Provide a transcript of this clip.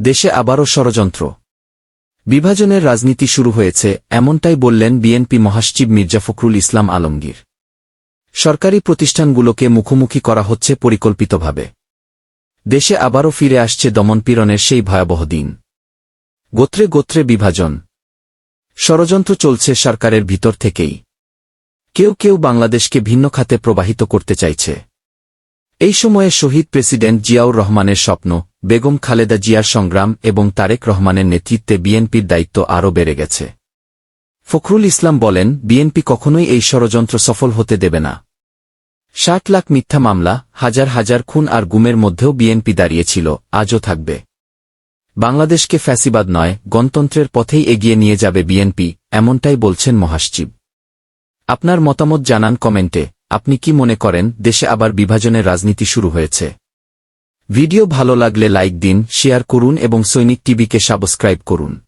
দেশে আবারও ষড়যন্ত্র। বিভাজনের রাজনীতি শুরু হয়েছে, এমনটাই বললেন বিএনপি মহাসচিব মির্জা ফখরুল ইসলাম আলমগীর। সরকারি প্রতিষ্ঠানগুলোকে মুখোমুখি করা হচ্ছে পরিকল্পিতভাবে। দেশে আবারও ফিরে আসছে দমনপীড়নের সেই ভয়াবহ দিন। গোত্রে গোত্রে বিভাজন। ষড়যন্ত্র চলছে সরকারের ভিতর থেকেই। কেউ কেউ বাংলাদেশকে ভিন্ন খাতে প্রবাহিত করতে চাইছে। এই সময়ে শহীদ প্রেসিডেন্ট জিয়াউর রহমানের স্বপ্ন, বেগম খালেদা জিয়ার সংগ্রাম এবং তারেক রহমানের নেতৃত্বে বিএনপির দায়িত্ব আরও বেড়ে গেছে। ফখরুল ইসলাম বলেন, বিএনপি কখনোই এই ষড়যন্ত্র সফল হতে দেবে না। ষাট লাখ মিথ্যা মামলা, হাজার হাজার খুন আর গুমের মধ্যেও বিএনপি দাঁড়িয়েছিল, আজও থাকবে। বাংলাদেশকে ফ্যাসিবাদ নয়, গণতন্ত্রের পথেই এগিয়ে নিয়ে যাবে বিএনপি, এমনটাই বলছেন মহাসচিব। আপনার মতামত জানান কমেন্টে। আপনি কি মনে করেন, দেশে আবার বিভাজনের রাজনীতি শুরু হয়েছে? ভিডিও ভালো লাগলে লাইক দিন, শেয়ার করুন এবং সৈনিক টিভিকে সাবস্ক্রাইব করুন।